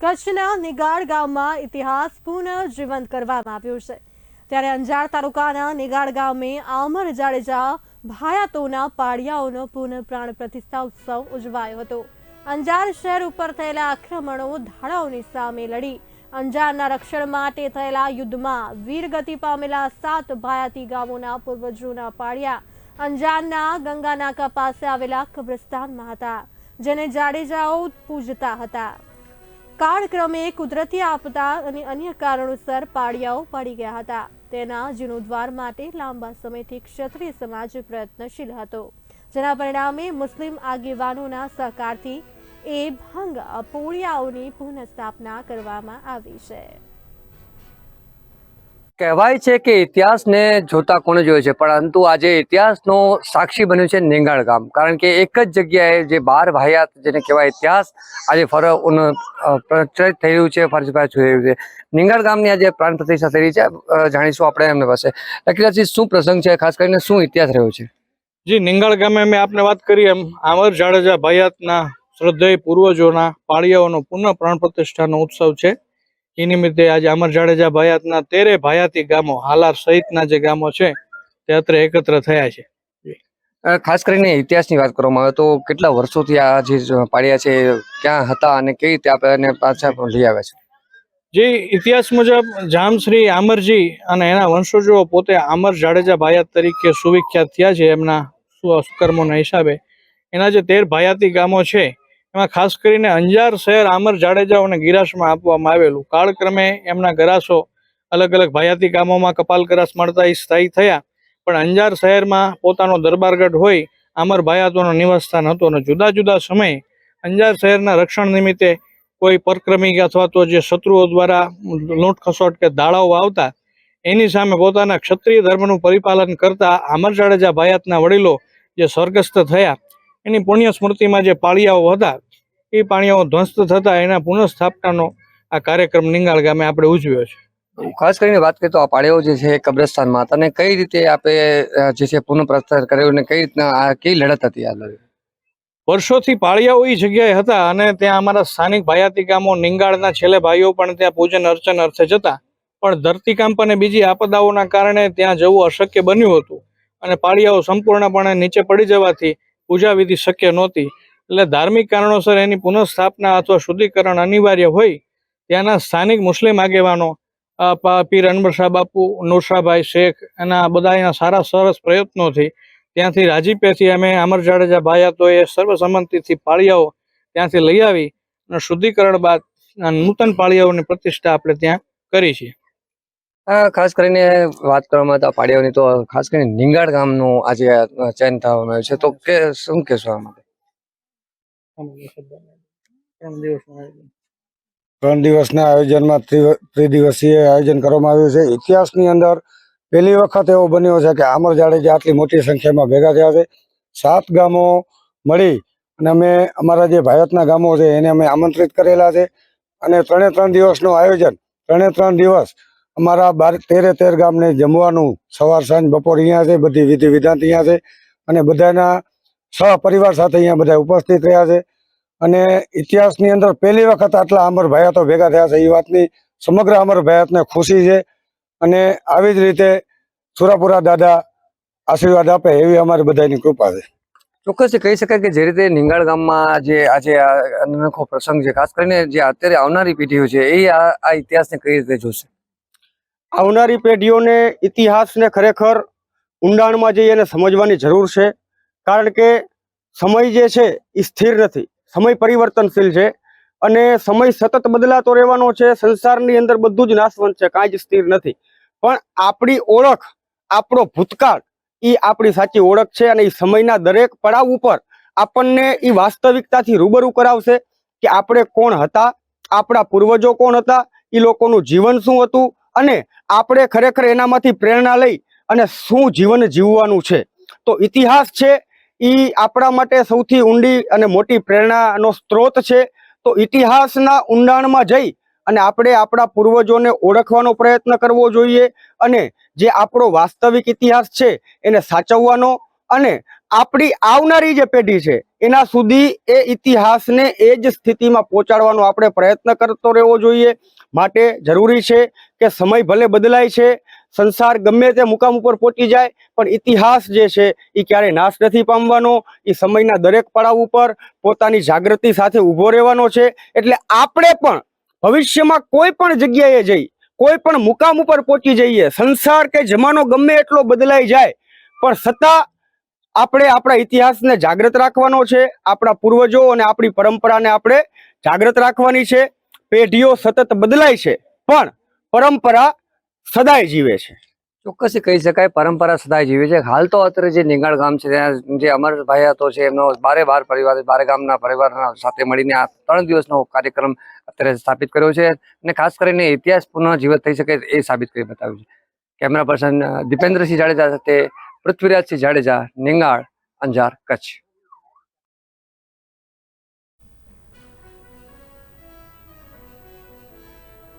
કચ્છના નિગાડ ગામમાં ઇતિહાસ પુનઃ જીવંત કરવામાં આવ્યો છે. ત્યારે અંજાર તાલુકાના નિગાડ ગામે આમર જાડેજા ભાયાતોના પાડિયાઓનો પુનઃ પ્રાણ પ્રતિષ્ઠા ઉત્સવ ઉજવાયો હતો. અંજાર શહેર ઉપર થયેલા આક્રમણો ધાડાઓની સામે લડી. અંજારના રક્ષણ માટે થયેલા યુદ્ધમાં વીરગતિ પામેલા સાત ભાયાતી ગામોના પૂર્વજોના પાડિયા અંજારના ગંગાનાકા પાસે આવેલા કબ્રસ્તાનમાં હતા, જેને જાડેજાઓ પૂજતા હતા. કાળક્રમે કુદરતી આપદા અને અન્ય કારણોસર પાળિયાઓ પડી ગયા હતા. તેના જીર્ણોદ્ધાર માટે લાંબા સમયથી ક્ષત્રિય સમાજ પ્રયત્નશીલ હતો. જેના પરિણામે મુસ્લિમ આગેવાનોના સહકારથી એ ભંગ પોળિયાઓની પુનઃસ્થાપના કરવામાં આવી છે. કહેવાય છે કે ઇતિહાસને જોતા કોને જોયો છે? પરંતુ આજે ઇતિહાસનો સાક્ષી બન્યું છે નેંગાળ ગામ. કારણ કે એક જ જગ્યાએ જે બાર ભાયાત જેને કહેવાય ઇતિહાસ, આજે ફર પ્રચલિત થઈ રહ્યું છે ફરજભાઈ થઈ રહ્યું છે. નિંગાળ ગામની આજે પ્રાણ પ્રતિષ્ઠા થઈ રહી છે. જાણીશું આપણે એમને પાસે. લખીલાજી શું પ્રસંગ છે? ખાસ કરીને શું ઇતિહાસ રહ્યો છે? જી, નિંગાળ ગામે મેં આપને વાત કરી એમ. આમર જાડેજા ભાયાતના શ્રદ્ધેય પૂર્વજોના પાળિયાઓનો પુનઃ પ્રાણ પ્રતિષ્ઠાનો ઉત્સવ છે. એ નિમિત્તે આજે અમર જાડેજા ભાયાતના તેરે ભાયાતી ગામો હાલાર સહિતના જે ગામો છે તે અત્રે એકત્ર થયા છે. ખાસ કરીને ઇતિહાસની વાત કરવામાં આવે તો કેટલા વર્ષોથી આ જે પાડ્યા છે ક્યાં હતા અને કેવી રીતે આપણે પાછા લઈ આવ્યા છે? જે ઇતિહાસ મુજબ જામશ્રી આમરજી અને એના વંશજો પોતે આમર જાડેજા ભાયાત તરીકે સુવિખ્યાત થયા છે એમના સુકર્મોના હિસાબે. એના જે તેર ભાયાતી ગામો છે એમાં ખાસ કરીને અંજાર શહેર આમર જાડેજાઓને ગિરાસમાં આપવામાં આવેલું. કાળક્રમે એમના ગરાસો અલગ અલગ ભાયાતી ગામોમાં કપાલ ગરાસ મળતા એ સ્થાયી થયા. પણ અંજાર શહેરમાં પોતાનો દરબારગઢ હોય, આમર ભાયાતોનું નિવાસસ્થાન હતું અને જુદા જુદા સમયે અંજાર શહેરના રક્ષણ નિમિત્તે કોઈ પરક્રમી અથવા તો જે શત્રુઓ દ્વારા લૂંટ ખસોટ કે દાળાઓ આવતા એની સામે પોતાના ક્ષત્રિય ધર્મનું પરિપાલન કરતા આમર જાડેજા ભાયાતના વડીલો જે સ્વર્ગસ્થ થયા. એની પુણ્ય સ્મૃતિમાં જે પાળિયાઓ હતા એ પાણીઓ ધ્વસ્ત થતા એના પુનઃસ્થાપનાનો આ કાર્યક્રમ નિંગાળ ગામે આપણે ઉજવ્યો છે. ખાસ કરીને વાત કરીએ તો આ પાળીઓ જે છે કબ્રસ્તાનમાં હતા અને કઈ રીતે આપણે જે છે પુનઃ કર્યો અને કઈ રીતના આ કઈ લડત હતી આ લડત? વર્ષોથી પાળિયાઓ એ જગ્યાએ હતા અને ત્યાં અમારા સ્થાનિક ભાયાતી ગામો નિંગાળના છેલ્લે ભાઈઓ પણ ત્યાં પૂજન અર્ચન અર્થે જતા. પણ ધરતીકંપ અને બીજી આપદાઓના કારણે ત્યાં જવું અશક્ય બન્યું હતું. અને પાળિયાઓ સંપૂર્ણપણે નીચે પડી જવાથી પૂજા વિધિ શક્ય નહોતી. એટલે ધાર્મિક કારણોસર એની પુનઃસ્થાપના અથવા શુદ્ધિકરણ અનિવાર્ય હોય, ત્યાંના સ્થાનિક મુસ્લિમ આગેવાનો પીર પીર અનબરશા બાપુ નુરશાભાઈ શેખ, એના બધા એના સારા સરસ પ્રયત્નોથી ત્યાંથી રાજીપેથી અમે અમર જાડેજા ભાયાતોએ સર્વસંમતિથી પાળિયાઓ ત્યાંથી લઈ આવી અને શુદ્ધિકરણ બાદ નૂતન પાળિયાઓની પ્રતિષ્ઠા આપણે ત્યાં કરી છે આ ખાસ કરીને વાત કરવામાં આવે તો તો ખાસ કરીને નિંગાળ ગામનું આજે ચયન થવામાં આવ્યું છે. તો કે, શું કહેશો આ માટે? ત્રણ દિવસના આયોજનમાં ત્રિ- ત્રિદિવસીય આયોજન કરવામાં આવ્યું છે. ઇતિહાસની અંદર પહેલી વખત એવો બન્યો છે કે આમર જાડેજા આટલી મોટી સંખ્યામાં ભેગા થયા છે. સાત ગામો મળી અને અમે અમારા જે ભારતના ગામો છે એને અમે આમંત્રિત કરેલા છે. અને ત્રણે ત્રણ દિવસનું આયોજન, ત્રણે ત્રણ દિવસ અમારા બાર, તેરે તેર ગામને જમવાનું સવાર સાંજ બપોર અહીંયા છે, બધી વિધિ વિધાન અહીંયા છે. અને બધાના સહપરિવાર સાથે અહીંયા બધા ઉપસ્થિત રહ્યા છે. અને ઇતિહાસની અંદર પહેલી વખત આટલા અમર ભયાતો ભેગા થયા છે. એ વાતની સમગ્ર અમર ભયાતને ખુશી છે. અને આવી જ રીતે સુરાપુરા દાદા આશીર્વાદ આપે એવી અમારી બધાની કૃપા છે. ચોક્કસ કહી શકાય કે જે રીતે નિંગાળ ગામમાં જે આજે આ અનોખો પ્રસંગ છે ખાસ કરીને જે અત્યારે આવનારી પેઢીઓ છે એ આ આ ઇતિહાસને કઈ રીતે જોશે? આવનારી પેઢીઓને ઇતિહાસને ખરેખર ઊંડાણમાં જઈ એને સમજવાની જરૂર છે. કારણ કે સમય જે છે એ સ્થિર નથી. સમય પરિવર્તનશીલ છે અને સમય સતત બદલાતો રહેવાનો છે. સંસારની અંદર બધું જ નાશવંત છે, કાંઈ જ સ્થિર નથી. પણ આપણી ઓળખ, આપણો ભૂતકાળ એ આપણી સાચી ઓળખ છે અને એ સમયના દરેક પડાવ ઉપર આપણને એ વાસ્તવિકતાથી રૂબરૂ કરાવશે કે આપણે કોણ હતા, આપણા પૂર્વજો કોણ હતા એ લોકોનું જીવન શું હતું અને આપણે ખરેખર એનામાંથી પ્રેરણા લઈ અને શું જીવન જીવવાનું છે. તો ઇતિહાસ છે એ આપણા માટે સૌથી ઊંડી અને મોટી પ્રેરણાનો સ્ત્રોત છે. તો ઇતિહાસના ઊંડાણમાં જઈ અને આપણે આપણા પૂર્વજોને ઓળખવાનો પ્રયત્ન કરવો જોઈએ અને જે આપણો વાસ્તવિક ઇતિહાસ છે એને સાચવવાનો અને આપણી આવનારી જે પેઢી છે એના સુધી એ ઇતિહાસને એ જ સ્થિતિમાં પહોંચાડવાનો આપણે પ્રયત્ન કરતો રહેવો જોઈએ. માટે જરૂરી છે કે સમય ભલે બદલાય છે સંસાર ગમે તે મુકામ ઉપર પહોંચી જાય, પણ ઇતિહાસ જે છે એ ક્યારેય નાશ નથી પામવાનો. એ સમયના દરેક પડાવ ઉપર પોતાની જાગૃતિ સાથે ઊભો રહેવાનો છે. એટલે આપણે પણ ભવિષ્યમાં કોઈ પણ જગ્યાએ જઈ, કોઈ પણ મુકામ ઉપર પહોંચી જઈએ, સંસાર કે જમાનો ગમે એટલો બદલાઈ જાય, પણ છતાં આપણે આપણા ઇતિહાસને જાગૃત રાખવાનો છે, આપણા પૂર્વજો અને આપણી પરંપરાને આપણે જાગૃત રાખવાની છે. પેઢીઓ સતત બદલાય છે, પણ પરંપરા સદાય જીવે છે. ચોક્કસ કહી શકાય, પરંપરા સદાય જીવે છે. હાલ તો અત્યારે જે નિંગાળ ગામ છે, ત્યાં જે અમર હતો છે, એમનો બારે બાર પરિવાર, બારે ગામના પરિવારના સાથે મળીને આ ત્રણ દિવસનો કાર્યક્રમ અત્યારે સ્થાપિત કર્યો છે અને ખાસ કરીને ઇતિહાસ પુનઃજીવિત થઈ શકે એ સાબિત કરી બતાવ્યું છે. કેમેરા પર્સન દીપેન્દ્રસિંહ જાડેજા સાથે પૃથ્વીરાજસિંહ જાડેજા નિંગાળ અંજાર, કચ્છ.